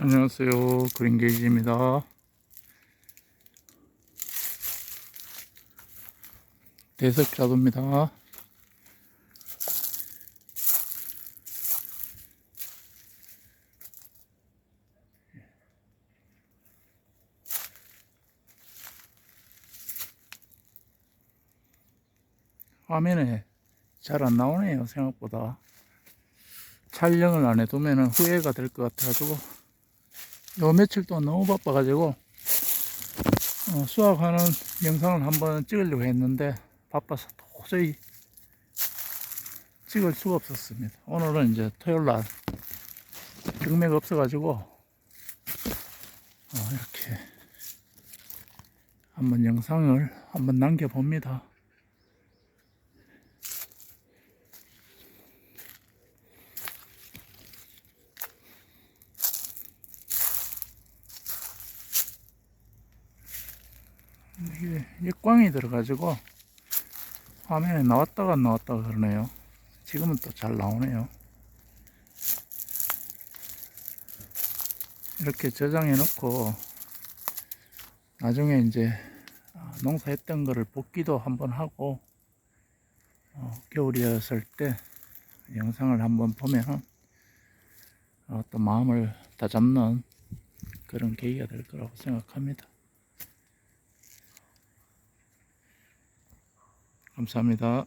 안녕하세요. 그린게이지입니다. 대석자도입니다. 화면에 잘 안 나오네요, 생각보다. 촬영을 안 해두면 후회가 될 것 같아가지고 요 며칠 동안 너무 바빠가지고 어, 수학하는 영상을 한번 찍으려고 했는데 바빠서 도저히 찍을 수가 없었습니다. 오늘은 이제 토요일 날 경매가 없어가지고 어, 이렇게 한번 영상을 한번 남겨봅니다. 이게 역광이 들어가지고 화면에 나왔다가 안 나왔다가 그러네요. 지금은 또 잘 나오네요. 이렇게 저장해 놓고 나중에 이제 아, 농사했던 거를 복기도 한번 하고 어, 겨울이었을 때 영상을 한번 보면 어, 또 마음을 다잡는 그런 계기가 될 거라고 생각합니다. 감사합니다.